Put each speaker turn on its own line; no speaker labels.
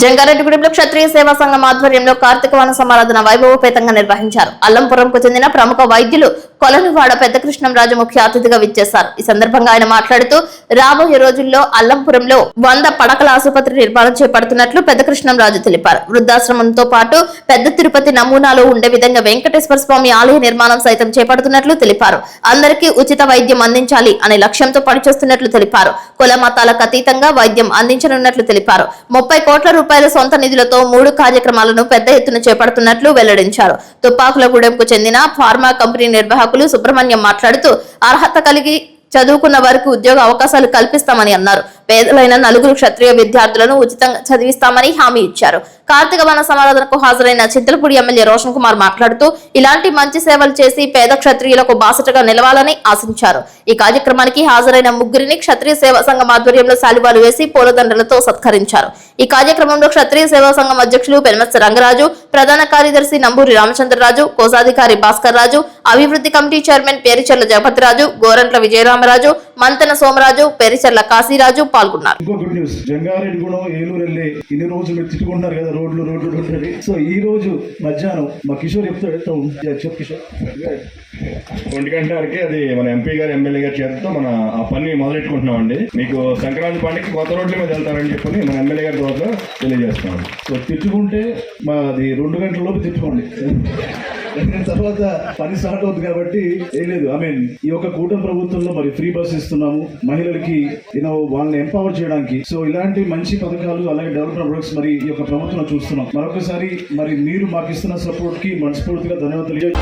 జంగారెడ్డిగూడెంలో క్షత్రియ సేవా సంఘం ఆధ్వర్యంలో కార్తీక వన సమారాధన వైభవపేతంగా నిర్వహించారు. అల్లంపురంకు చెందిన ప్రముఖ వైద్యులు కొలనువాడ పెద్దకృష్ణంరాజు ముఖ్య అతిథిగా విచ్చేశారు. ఈ సందర్భంగా ఆయన మాట్లాడుతూ రాబోయే రోజుల్లో అల్లంపురంలో వంద పడకల ఆసుపత్రి నిర్మాణం చేపడుతున్నట్లు పెద్దకృష్ణంరాజు తెలిపారు. వృద్ధాశ్రమంతో పాటు పెద్ద తిరుపతి నమూనాలో ఉండే విధంగా వెంకటేశ్వర స్వామి ఆలయ నిర్మాణం సైతం చేపడుతున్నట్లు తెలిపారు. అందరికీ ఉచిత వైద్యం అందించాలి అనే లక్ష్యంతో పనిచేస్తున్నట్లు తెలిపారు. కుల మతాలకు అతీతంగా వైద్యం అందించనున్నట్లు తెలిపారు. ముప్పై కోట్ల రూపాయల సొంత నిధులతో మూడు కార్యక్రమాలను పెద్ద ఎత్తున చేపడుతున్నట్లు వెల్లడించారు. తుపాకులగూడెంకు చెందిన ఫార్మా కంపెనీ నిర్వాహకులు సుబ్రహ్మణ్యం మాట్లాడుతూ అర్హత కలిగి చదువుకున్న వారికి ఉద్యోగ అవకాశాలు కల్పిస్తామని అన్నారు. పేదలైన నలుగురు క్షత్రియ విద్యార్థులను ఉచితంగా చదివిస్తామని హామీ ఇచ్చారు. కార్తీక వన సమారాధనకు హాజరైన చింతలపూడి ఎమ్మెల్యే రోషన్ కుమార్ మాట్లాడుతూ ఇలాంటి మంచి సేవలు చేసి పేద క్షత్రియులకు బాసటగా నిలవాలని ఆశించారు. ఈ కార్యక్రమానికి హాజరైన ముగ్గురిని క్షత్రియ సేవా సంఘం ఆధ్వర్యంలో శాలువాలు వేసి పూలదండలతో సత్కరించారు. ఈ కార్యక్రమంలో క్షత్రియ సేవా సంఘం అధ్యక్షులు పెనమత్స రంగరాజు ప్రధాన కార్యదర్శి నంబూరి రామచంద్రరాజు కోశాధికారి భాస్కర్ రాజు అభివృద్ధి కమిటీ చైర్మన్ పేరిచెర్ల జగపతిరాజు గోరంట్ల విజయరామరాజు మంతెన సోమరాజు పేరిచెర్ల కాశీరాజు పాల్గొన్నారు.
ఇన్ని రోజులు మీరు తిట్టుకుంటున్నారు కదా రోడ్లు రోడ్లు రోడ్లు అని. సో ఈ రోజు మధ్యాహ్నం మా కిషోర్ చెప్తాడు. చెప్పు కిషోర్.
ఒంటి గంటకి అది మన ఎంపీ గారు ఎమ్మెల్యే గారి చేతితో మన ఆ పని మొదలెట్టుకుంటున్నాం అండి మీకు సంక్రాంతి పండుగకి కొత్త రోడ్ల మీద వెళ్తారని చెప్పని మన ఎమ్మెల్యే గారి ద్వారా తెలియజేస్తున్నాం.
సో తిట్టుకుంటే మా అది రెండు గంటల లోపు తిట్టుకోండి. తర్వాత పని స్టార్ట్ అవుతుంది కాబట్టి ఏం లేదు. ఐ మీన్ ఈ యొక్క కూటమి ప్రభుత్వంలో మరి ఫ్రీ బస్ ఇస్తున్నాము. మహిళలకి యూనో వాళ్ళని ఎంపవర్ చేయడానికి. సో ఇలాంటి మంచి పథకాలు అలాగే డెవలప్మెంట్ ప్రొడక్ట్స్ మరి ఈ యొక్క ప్రభుత్వంలో చూస్తున్నాం. మరొకసారి మరి మీరు మాకు ఇస్తున్న సపోర్ట్కి మనస్ఫూర్తిగా ధన్యవాదాలు